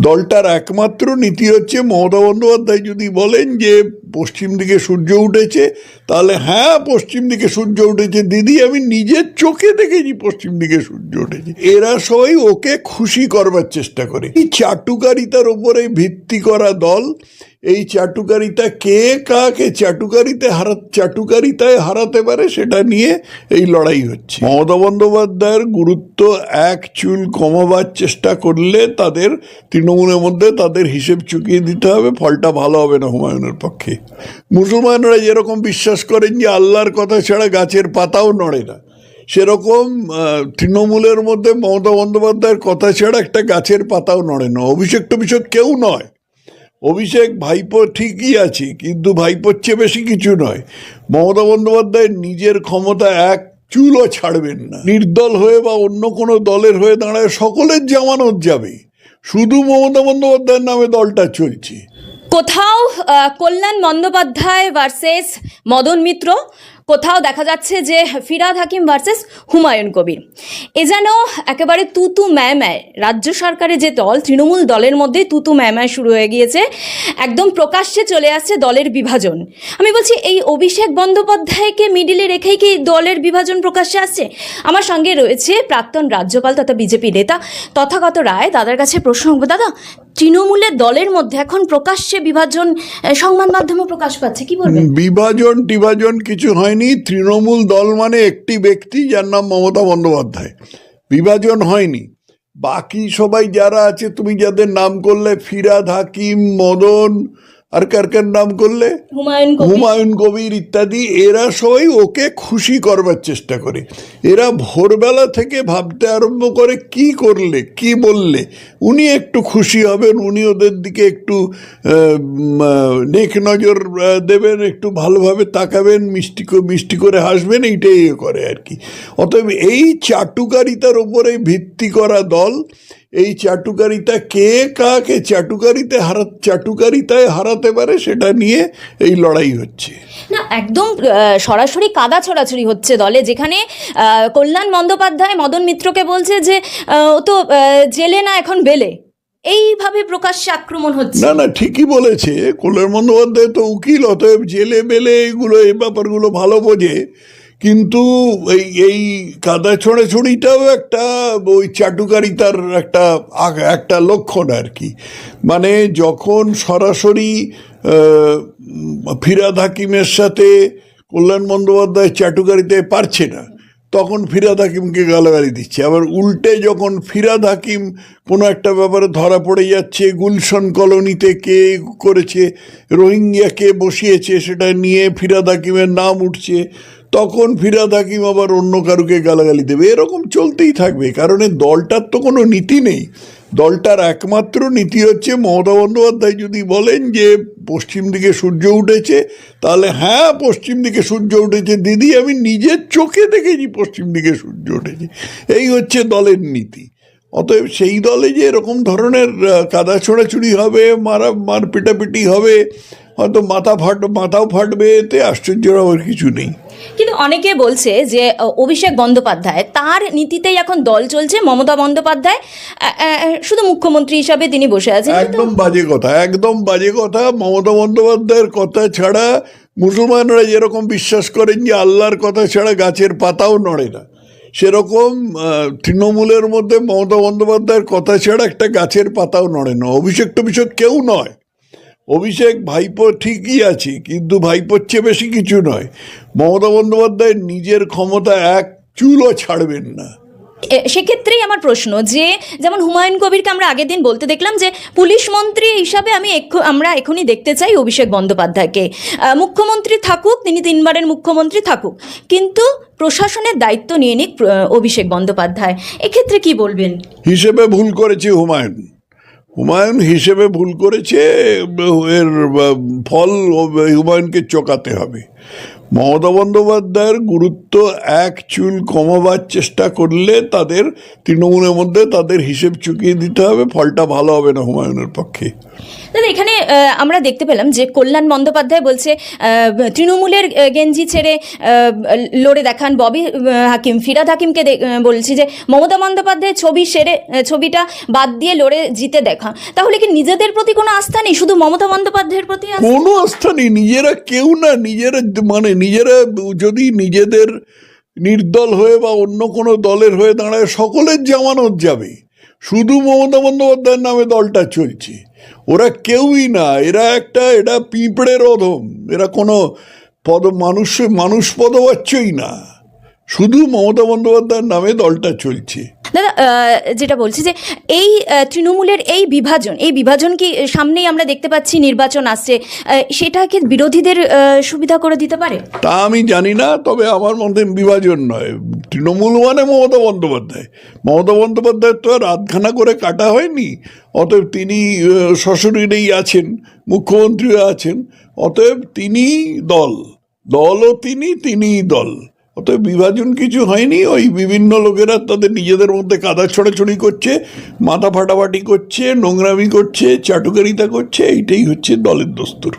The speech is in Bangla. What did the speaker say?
দলটার একমাত্র নীতি হচ্ছে মমতা বন্দ্যোপাধ্যায় যদি বলেন যে পশ্চিম দিকে সূর্য উঠেছে, তাহলে হ্যাঁ পশ্চিম দিকে সূর্য উঠেছে। দিদি, আমি নিজের চোখে দেখেছি পশ্চিম দিকে সূর্য উঠেছে। এরা সবাই ওকে খুশি করবার চেষ্টা করে। এই চাটুকারিতার ওপরে ভিত্তি করা দল এই চাটুকারিতা কে কাকে চাটুকারিতে হারা চাটুকারিতায় হারাতে পারে সেটা নিয়ে এই লড়াই হচ্ছে। মমতা বন্দ্যোপাধ্যায়ের গুরুত্ব এক চুল কমাবার চেষ্টা করলে তাদের, তৃণমূলের মধ্যে তাদের হিসেব চুকিয়ে দিতে হবে, ফলটা ভালো হবে না হুমায়ুনের পক্ষে। মুসলমানরা যেরকম বিশ্বাস করেন যে আল্লাহর কথা ছাড়া গাছের পাতাও নড়ে না, সেরকম তৃণমূলের মধ্যে মমতা বন্দ্যোপাধ্যায়ের কথা ছাড়া একটা গাছের পাতাও নড়ে না। অভিষেক টভিষেক কেউ নয়। অভিষেক ভাইপো ঠিকই আছে, কিন্তু ভাইপোর চেয়ে বেশি কিছু নয়। মমতা বন্দ্যোপাধ্যায় নিজের ক্ষমতা এক চুলও ছাড়বেন না। নির্দল হয়ে বা অন্য কোনো দলের হয়ে দাঁড়ায় সকলের জামানত যাবে। শুধু মমতা বন্দ্যোপাধ্যায়ের নামে দলটা চলছে। কোথাও কল্যাণ বন্দ্যোপাধ্যায় ভার্সেস মদন মিত্র কোথাও দেখা যাচ্ছে যে ফিরাদ হাকিম ভার্সেস হুমায়ুন কবির। এ যেন একেবারে তুতু ম্যায় রাজ্য সরকারের যে দল, তৃণমূল দলের মধ্যে তুতু ম্যায় শুরু হয়ে গিয়েছে। একদম প্রকাশ্যে চলে আসছে দলের বিভাজন। আমি বলছি, এই অভিষেক বন্দ্যোপাধ্যায়কে মিডিলে রেখেই কি দলের বিভাজন প্রকাশ্যে আসছে? আমার সঙ্গে রয়েছে প্রাক্তন রাজ্যপাল তথা বিজেপি নেতা তথাগত রায়। দাদার কাছে প্রশ্ন দাদা তৃণমূলের দলের মধ্যে এখন প্রকাশ্যে বিভাজন সংবাদ মাধ্যমে প্রকাশ পাচ্ছে। কি বলবেন? বিভাজন, টিভাজন কিছু হয়নি। তৃণমূল দল মানে একটি ব্যক্তি যার নাম মমতা বন্দ্যোপাধ্যায়। বিভাজন হয়নি। বাকি সবাই যারা আছে, তুমি যাদের নাম করলে, ফিরাদ হাকিম, মদন আর কার কার নাম করলে? হুমায়ুন কবির। ইত্যাদি। এরা সবাই ওকে খুশি করবার চেষ্টা করে। এরা ভোরবেলা থেকে ভাবতে আরম্ভ করে কি করলে? কি বললে? উনি একটু খুশি হবেন উনি ওদের দিকে একটু নেক নজর দেবেন একটু ভালোভাবে তাকাবেন মিষ্টি করে মিষ্টি করে হাসবেন এইটাই করে আর কি। অতএব এই চাটুকারিতার উপরে ভিত্তি করা দল এই চাটুকারিতা কে কাকে চাটুকারিতে হারা চাটুকারিতায় হারাতে পারে সেটা নিয়ে এই লড়াই হচ্ছে। না একদম সরাসরি কাদা ছড়াছড়ি হচ্ছে দলে যেখানে কল্যাণ বন্দ্যোপাধ্যায় মদন মিত্রকে বলছে যে ও তো জেলে না এখন বেলে। এইভাবে প্রকাশ্যে আক্রমণ হচ্ছে। না না ঠিকই বলেছে। কল্যাণ বন্দ্যোপাধ্যায় তো উকিল অতএব জেলে বেলে এগুলো এই ব্যাপারগুলো ভালো বোঝে। কিন্তু এই এই কাদা ছড়াছড়িটাও একটা ওই চাটুকারিতার একটা একটা লক্ষণ আর কি। মানে যখন সরাসরি ফিরাদ হাকিমের সাথে কল্যাণ বন্দ্যোপাধ্যায় চাটুকারিতে পারছে না, তখন ফিরাদ হাকিমকে গালাগালি দিচ্ছে। আবার উল্টে যখন ফিরাদ হাকিম কোনো একটা ব্যাপারে ধরা পড়ে যাচ্ছে, গুলশন কলোনিতে কে করেছে, রোহিঙ্গিয়া কে বসিয়েছে, সেটা নিয়ে ফিরাদ হাকিমের নাম উঠছে তখন ফিরাদ হাকিম আবার অন্য কারুকে গালাগালি দেবে। এরকম চলতেই থাকবে কারণ দলটার তো কোনো নীতি নেই। দলটার একমাত্র নীতি হচ্ছে মমতা বন্দ্যোপাধ্যায় যদি বলেন যে, পশ্চিম দিকে সূর্য উঠেছে, তাহলে হ্যাঁ পশ্চিম দিকে সূর্য উঠেছে। দিদি, আমি নিজের চোখে দেখেছি পশ্চিম দিকে সূর্য উঠেছে। এই হচ্ছে দলের নীতি। অতএব সেই দলে যে এরকম ধরনের কাদা ছোড়াছুড়ি হবে মারা মার পিটাপিটি হবে হয়তো মাথা ফাট মাথাও ফাটবে এতে আশ্চর্য হওয়ার কিছু নেই। কিন্তু অনেকে বলছে যে অভিষেক বন্দ্যোপাধ্যায় তার নীতিতেই এখন দল চলছে মমতা বন্দ্যোপাধ্যায় শুধু মুখ্যমন্ত্রী হিসাবে তিনি বসে আছেন। একদম বাজে কথা একদম বাজে কথা মমতা বন্দ্যোপাধ্যায়ের কথা ছাড়া মুসলমানরা যেরকম বিশ্বাস করেন যে আল্লাহর কথা ছাড়া গাছের পাতাও নড়ে না। সেরকম তৃণমূলের মধ্যে মমতা বন্দ্যোপাধ্যায়ের কথা ছাড়া একটা গাছের পাতাও নড়ে না। অভিষেক টভিষেক কেউ নয়। অভিষেক ভাইপো ঠিকই আছে, কিন্তু ভাইপোর চেয়ে বেশি কিছু নয়। মমতা বন্দ্যোপাধ্যায় নিজের ক্ষমতা এক চুলও ছাড়বেন না। সেক্ষেত্রেই আমার প্রশ্ন যে, যেমন হুমায়ুন কবিরকে আমরা আগের দিন বলতে দেখলাম যে, পুলিশ মন্ত্রী হিসাবে আমি আমরা এখনই দেখতে চাই অভিষেক বন্দ্যোপাধ্যায়কে। মুখ্যমন্ত্রী থাকুক, তিনি তিনবারের মুখ্যমন্ত্রী থাকুক, কিন্তু প্রশাসনের দায়িত্ব নিয়ে নিক অভিষেক বন্দ্যোপাধ্যায়। এক্ষেত্রে কি বলবেন? হিসেবে ভুল করেছে হুমায়ুন। হুমায়ুন হিসেবে ভুল করেছে, এর ফল হুমায়ুনকে চোকাতে হবে। মমতা বন্দ্যোপাধ্যায়ের গুরুত্ব এক চুল কমাবার চেষ্টা করলে তাদের তৃণমূলের মধ্যে তাদের হিসেব চুকিয়ে দিতে হবে ফলটা ভালো হবে না হুমায়ুনের পক্ষে। দাদা এখানে আমরা দেখতে পেলাম যে কল্যাণ বন্দ্যোপাধ্যায় বলছে তৃণমূলের গেঞ্জি ছেড়ে লড়ে দেখান ববি হাকিম ফিরাদ হাকিমকে বলছি যে মমতা বন্দ্যোপাধ্যায়ের ছবি সেরে ছবিটা বাদ দিয়ে লড়ে জিতে দেখা। তাহলে কি নিজেদের প্রতি কোনো আস্থা নেই? শুধু মমতা বন্দ্যোপাধ্যায়ের প্রতি? কোনো আস্থা নেই নিজেরা কেউ না নিজেরা মানে নিজেরা যদি নিজেদের নির্দল হয়ে বা অন্য কোনো দলের হয়ে দাঁড়ায়, সকলের জামানত যাবে। শুধু মমতা বন্দ্যোপাধ্যায়ের নামে দলটা চলছে। ওরা কেউই না, এরা একটা এটা পিঁপড়ের অধম। এরা কোনো পদ, মানুষ মানুষ পদবাচ্যই না। শুধু মমতা বন্দ্যোপাধ্যায়ের নামে দলটা চলছে। দাদা যেটা বলছি যে এই তৃণমূলের এই বিভাজন এই বিভাজন কি সামনেই আমরা দেখতে পাচ্ছি নির্বাচন আসছে সেটা কি বিরোধীদের সুবিধা করে দিতে পারে? তা আমি জানি না তবে আমার মধ্যে বিভাজন নয়। তৃণমূল মানে মমতা বন্দ্যোপাধ্যায়। মমতা বন্দ্যোপাধ্যায় তো আর আধখানা করে কাটা হয়নি অতএব তিনি সশরীরেই আছেন মুখ্যমন্ত্রীও আছেন অতএব তিনি দল। দলও তিনি তিনিই দল। অতএব বিভাজন কিছু হয়নি, ওই বিভিন্ন লোকেরা তাদের নিজেদের মধ্যে কাদা ছড়াছড়ি করছে, মাথা ফাটাফাটি করছে, নোংরামি করছে, চাটুকারিতা করছে, এইটাই হচ্ছে দলের দস্তুর।